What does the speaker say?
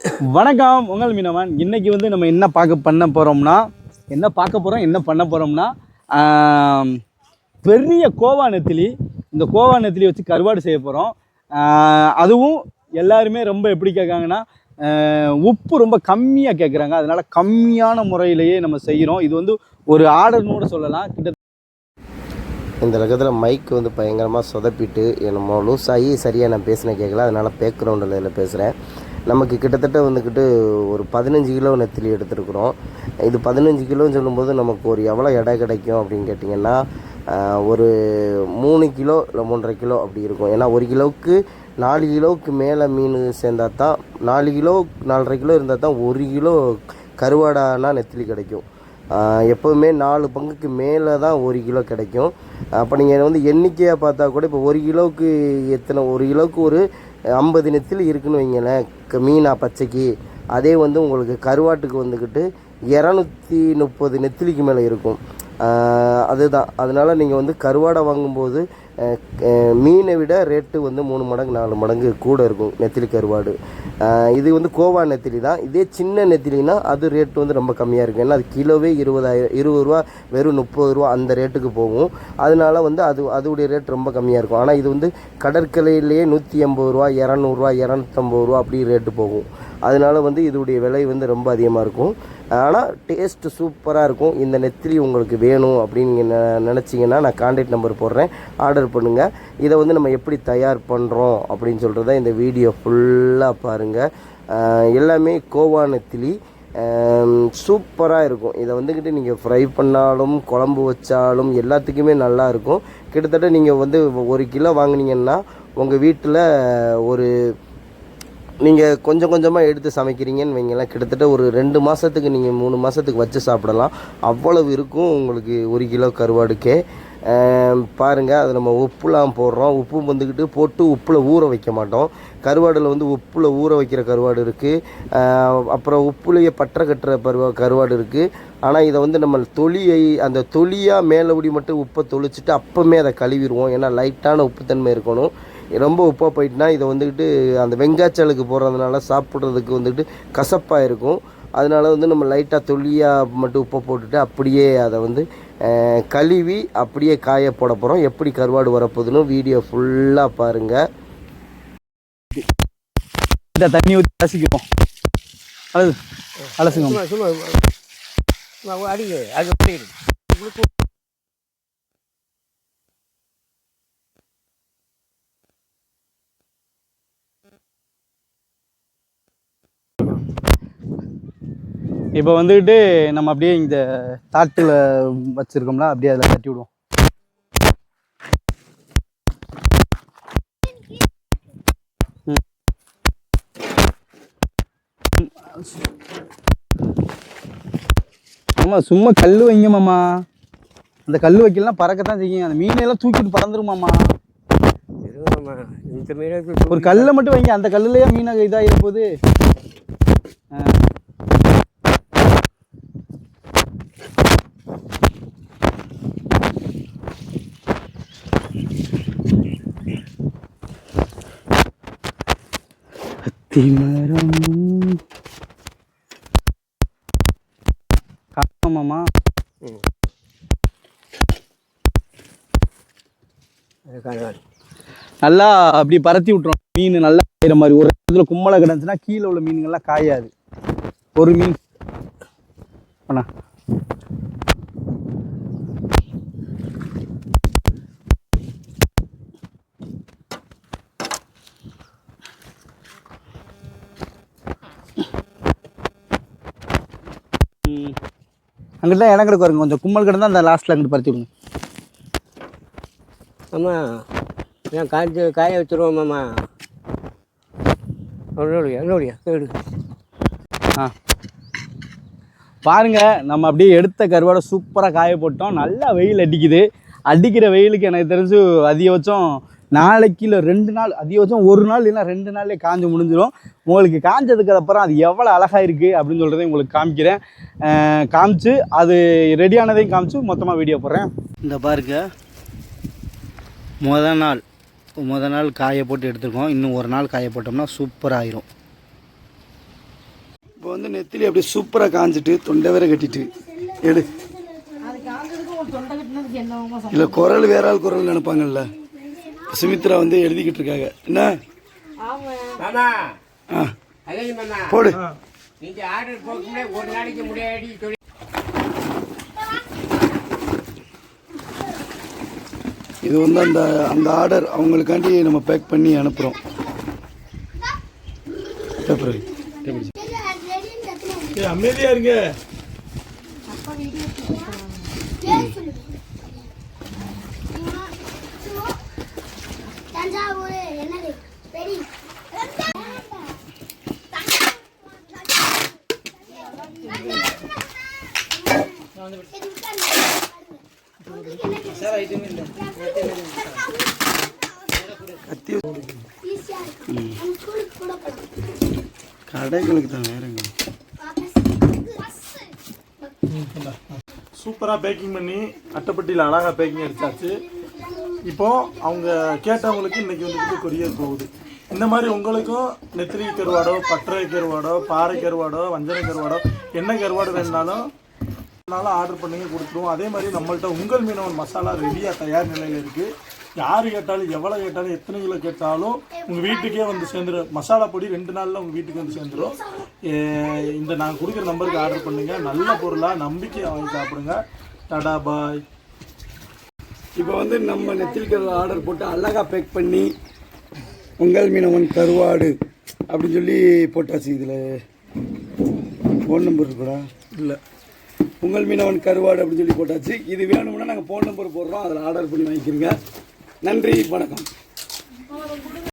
வணக்கம் உங்கள் மீனவன். இன்னைக்கு வந்து நம்ம என்ன பார்க்க பண்ண போகிறோம்னா என்ன பார்க்க போகிறோம் என்ன பண்ண போகிறோம்னா பெரிய கோவா நெத்திலி இந்த கோவா நெத்திலி வச்சு கருவாடு செய்ய போகிறோம் அதுவும் எல்லாருமே ரொம்ப எப்படி கேட்காங்கன்னா உப்பு ரொம்ப கம்மியாக கேட்குறாங்க. அதனால கம்மியான முறையிலேயே நம்ம செய்கிறோம் இது வந்து ஒரு ஆர்டர்னு கூட சொல்லலாம். கிட்ட இந்த ரகத்தில் மைக் வந்து பயங்கரமாக சொதப்பிட்டு என்னமோ லூஸ் ஆகி சரியாக நான் பேசினேன் கேட்கல. அதனால் பேக்ரவுண்டில் இதில் பேசுகிறேன் நமக்கு கிட்டத்தட்ட வந்துக்கிட்டு ஒரு பதினஞ்சு கிலோ நெத்திலி எடுத்துருக்குறோம். இது பதினஞ்சு கிலோன்னு சொல்லும்போது நமக்கு ஒரு எவ்வளோ எடை கிடைக்கும் அப்படின்னு கேட்டிங்கன்னா ஒரு மூணு கிலோ இல்லை மூன்றரை கிலோ அப்படி இருக்கும். ஏன்னா ஒரு கிலோவுக்கு நாலு கிலோவுக்கு மேலே மீன் சேர்ந்தா தான் நாலு கிலோ நாலரை கிலோ இருந்தால் தான் ஒரு கிலோ கருவாடானா நெத்திலி கிடைக்கும். எப்போவுமே நாலு பங்குக்கு மேலே தான் ஒரு கிலோ கிடைக்கும். அப்போ நீங்கள் வந்து எண்ணிக்கையாக பார்த்தா கூட இப்போ ஒரு கிலோவுக்கு எத்தனை ஒரு கிலோவுக்கு ஒரு ஐம்பது நெத்திலி இருக்குன்னு வைங்களேன் மீனா பச்சைக்கு. அதே வந்து உங்களுக்கு கருவாட்டுக்கு வந்துக்கிட்டு இரநூத்தி முப்பது நெத்திலிக்கு மேலே இருக்கும். அதுதான். அதனால் நீங்கள் வந்து கருவாடை வாங்கும்போது மீனை விட ரேட்டு வந்து மூணு மடங்கு நாலு மடங்கு கூட இருக்கும் நெத்திலி கருவாடு. இது வந்து கோவா நெத்திலி தான். இதே சின்ன நெத்திலினா அது ரேட்டு வந்து ரொம்ப கம்மியாக இருக்கும். ஏன்னா அது கிலோவே இருபதாயிரம் இருபது ரூபா வெறும் முப்பது ரூபா அந்த ரேட்டுக்கு போகும். அதனால வந்து அது அதோடைய ரேட் ரொம்ப கம்மியாக இருக்கும். ஆனால் இது வந்து கடற்கரையிலேயே நூற்றி எண்பது ரூபா இரநூறுவா இரநூத்தம்பது ரூபா அப்படி ரேட்டு போகும். அதனால வந்து இதோடைய விலை வந்து ரொம்ப அதிகமாக இருக்கும். ஆனால் டேஸ்ட்டு சூப்பராக இருக்கும். இந்த நெத்திலி உங்களுக்கு வேணும் அப்படின்னு நீங்கள் நினச்சிங்கன்னா நான் கான்டாக்ட் நம்பர் போடுறேன். ஆர்டர் பண்ணுங்கள் இதை வந்து நம்ம எப்படி தயார் பண்ணுறோம் அப்படின்னு சொல்கிறத இந்த வீடியோ ஃபுல்லாக பாருங்கள் எல்லாமே கோவானத்திலி சூப்பராக இருக்கும். இதை வந்துக்கிட்டு நீங்கள் ஃப்ரை பண்ணாலும் குழம்பு வச்சாலும் எல்லாத்துக்குமே நல்லா இருக்கும். கிட்டத்தட்ட நீங்கள் வந்து ஒரு கிலோ வாங்கினீங்கன்னா உங்கள் வீட்டில் ஒரு நீங்கள் கொஞ்சம் கொஞ்சமாக எடுத்து சமைக்கிறீங்கன்னு வைங்களேன். கிட்டத்தட்ட ஒரு ரெண்டு மாதத்துக்கு நீங்கள் மூணு மாதத்துக்கு வச்சு சாப்பிடலாம். அவ்வளவு இருக்கும் உங்களுக்கு ஒரு கிலோ கருவாடுக்கே பாருங்கள் அது நம்ம உப்புலாம் போடுறோம். உப்பு வந்துக்கிட்டு போட்டு உப்பில் ஊற வைக்க மாட்டோம். கருவாடில் வந்து உப்பில் ஊற வைக்கிற கருவாடு இருக்குது அப்புறம் உப்புலேயே பற்ற கட்டுற பருவ கருவாடு இருக்குது ஆனால் இதை வந்து நம்ம தொலியை அந்த தொலியாக மேலபடி மட்டும் உப்பை தொளிச்சிட்டு அப்போமே அதை கழுவிடுவோம். ஏன்னா லைட்டான உப்புத்தன்மை இருக்கணும். ரொம்ப உப்பாக போயிட்டுனா இதை வந்துக்கிட்டு அந்த வெங்காய்ச்சலுக்கு போடுறதுனால சாப்பிட்றதுக்கு வந்துக்கிட்டு கசப்பாக இருக்கும். அதனால வந்து நம்ம லைட்டாக தொல்லியாக மட்டும் உப்பை போட்டுட்டு அப்படியே அதை வந்து கழுவி அப்படியே காய போட போகிறோம் எப்படி கருவாடு வரப்போகுதுன்னு வீடியோ ஃபுல்லாக பாருங்கள் இந்த தண்ணி ஊற்றி அலசிக்குவோம். அலசு அலசுங்க. அடிங்க. அது இப்போ வந்துக்கிட்டு நம்ம அப்படியே இந்த தாட்டில் வச்சுருக்கோம்ல அப்படியே அதில் கட்டி விடுவோம். ம். ஆமா சும்மா கல் வைங்க மாமா. அந்த கல் வைக்கலாம் பறக்கத்தான் செய்யும். அந்த மீனையெல்லாம் தூக்கிட்டு பறந்துருமாமா ஒரு கல்லை மட்டும் வைங்க. அந்த கல்லுலயே மீனாக இதாகிற போது ஆ. அத்திமரம் ஆமாம்மா ம். அது காணாது. நல்லா அப்படி பரத்தி விட்டுரும். மீன் நல்லா காயிற மாதிரி. ஒரு இடத்துல கும்மலை கிடந்துச்சுன்னா கீழே உள்ள மீனுங்கள்லாம் காயாது. ஒரு மீன். அண்ணா. அங்கிட்ட இடம் கிடக்கு கொஞ்சம் கும்மல் கிடந்தா அந்த லாஸ்ட்ல அங்கிட்டு பருத்தி விடுங்க. அம்மா ஏன் காய்ச்சி காய வச்சுருவோம்மாம்மா என்னோடைய என்னோடைய கேடு ஆ. பாருங்க நம்ம அப்படியே எடுத்த கருவாடை சூப்பராக காய போட்டோம். நல்லா வெயில் அடிக்குது. அடிக்கிற வெயிலுக்கு எனக்கு தெரிஞ்சு அதிகபட்சம் நாளைக்கு இல்லை ரெண்டு நாள் அதிகபட்சம் ஒரு நாள் இல்லைன்னா ரெண்டு நாள்லேயே காஞ்சு முடிஞ்சிடும் உங்களுக்கு காஞ்சதுக்கு அப்புறம் அது எவ்வளோ அழகாக இருக்குது அப்படின்னு சொல்கிறத உங்களுக்கு காமிக்கிறேன். காமிச்சு அது ரெடியானதையும் காமிச்சு மொத்தமாக வீடியோ போடுறேன். இந்த பாருங்க. முத நாள் முத நாள் காய போட்டு எடுத்துருக்கோம். இன்னும் ஒரு நாள் காய போட்டோம்னா சூப்பராக ஆயிரும். இப்போ வந்து நெத்திலி அப்படியே சூப்பராக காஞ்சிட்டு தொண்டை வேற கட்டிட்டு. எடு. இல்லை குரல் வேற ஆள் குரல் நினைப்பாங்கல்ல. சுமித்ரா வந்து எழுதிக்கிட்டு இருக்காங்க. என்ன? போடு. நீங்க ஆர்டர் போக்குமே ஒரு நாளைக்கு முடியாடி சொல்லி இது வந்து அந்த அந்த ஆர்டர் அவங்களுக்காண்டி நம்ம பேக் பண்ணி அனுப்புகிறோம் பேப்பர் அமைதியா இருங்க. போகலாம் கடைகளுக்கு தான் வேறங்க சூப்பராக பேக்கிங் பண்ணி அட்டைப்பட்டியில் அழகாக பேக்கிங் அடிச்சாச்சு. இப்போ அவங்க கேட்டவங்களுக்கு இன்னைக்கு வந்துட்டு கொரியர் போகுது. இந்த மாதிரி உங்களுக்கும் நெத்திலி கருவாடோ பட்டறை கருவாடோ பாறை கருவாடோ வஞ்சனை கருவாடோ என்ன கருவாடு வேணுனாலும் வேணாலும் ஆர்டர் பண்ணி கொடுத்துருவோம். அதே மாதிரி நம்மள்ட்ட உங்கள் மீனவன் மசாலா ரெடியாக தயார் நிலையில் இருக்குது யார் கேட்டாலும் எவ்வளோ கேட்டாலும் எத்தனை கிலோ கேட்டாலும் உங்கள் வீட்டுக்கே வந்து சேர்ந்துடும் மசாலா பொடி ரெண்டு நாளில் உங்கள் வீட்டுக்கு வந்து சேர்ந்துடும் இந்த நாங்கள் கொடுக்குற நம்பருக்கு ஆர்டர் பண்ணுங்கள் நல்ல பொருளாக நம்பிக்கையை வாங்கி சாப்பிடுங்க. டாடா பாய். இப்போ வந்து நம்ம நெத்திலிக்கல் ஆர்டர் போட்டு அழகா பேக் பண்ணி உங்கள் மீனவன் கருவாடு அப்படின்னு சொல்லி போட்டாச்சு இதில். ஃபோன் நம்பர் இருக்குடா? இல்லை. உங்கள் மீனவன் கருவாடு அப்படின்னு சொல்லி போட்டாச்சு. இது வேணும்னா நாங்கள் ஃபோன் நம்பர் போடுறோம். அதில் ஆர்டர் பண்ணி வாங்கிக்கிறோங்க. நன்றி வணக்கம்.